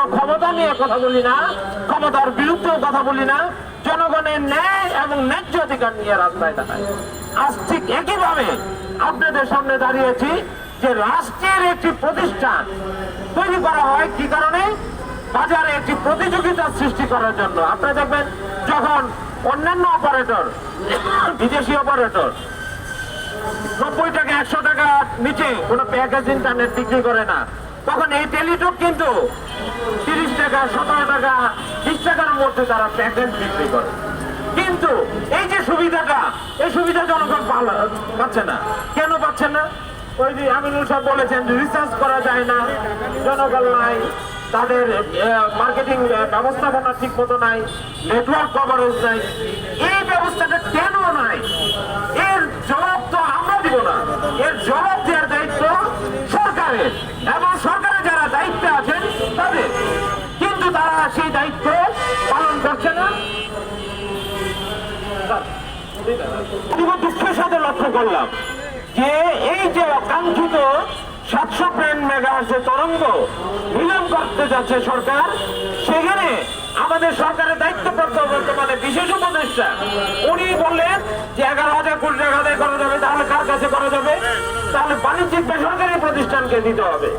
কোনো ক্ষমতা নিয়ে কথা বলি না, ক্ষমতার বিরুদ্ধেও কথা বলি না, জনগণের ন্যায় এবং ন্যায্য অধিকার নিয়ে রাস্তায় দাঁড়াই। আজ ঠিক একইভাবে আপনাদের সামনে দাঁড়িয়েছি যে রাষ্ট্রের একটি প্রতিষ্ঠান তৈরি করা হয় কি কারণে? বাজারে একটি প্রতিযোগিতা সৃষ্টি করার জন্য। আপনারা দেখবেন যখন অন্যান্য অপারেটর বিদেশি অপারেটর নব্বই টাকা, একশো টাকা নিচে কোনো প্যাকেজ ইন্টারনেট বিক্রি করে না তখন এই টেলিটক কিন্তু তিরিশ টাকা, সতেরো টাকা, বিশ টাকার মধ্যে তারা প্যাকেজ বিক্রি করে। কিন্তু এই যে সুবিধাটা, এই সুবিধা জনগণ পাচ্ছে না। কেন পাচ্ছে না? ওই যে আমিনুল সাহেব বলেছেন রিসার্চ করা যায় না, জনগণ নাই, তাদের মার্কেটিং ব্যবস্থাপনা ঠিক মতো নাই নেটওয়ার্ক কভারেজ নাই। এই ব্যবস্থাটা কেন নাই? সেই দায়িত্ব পালন করছে না। দুঃখের সাথে লক্ষ্য করলাম যে এই যে অকাঙ্ক্ষিত সাতশো প্রেন মেগাহার্সের তরঙ্গ বিলম্ব করতে যাচ্ছে সরকার, সেখানে আমাদের সরকারের দায়িত্বপ্রাপ্ত বর্তমানে বিশেষ উপদেষ্টা, উনি বললেন যে এগারো হাজার কোটি টাকা আদায় করা যাবে, তাহলে কার কাছে করা যাবে? তাহলে বাণিজ্যিক বেসরকারি প্রতিষ্ঠানকে দিতে হবে।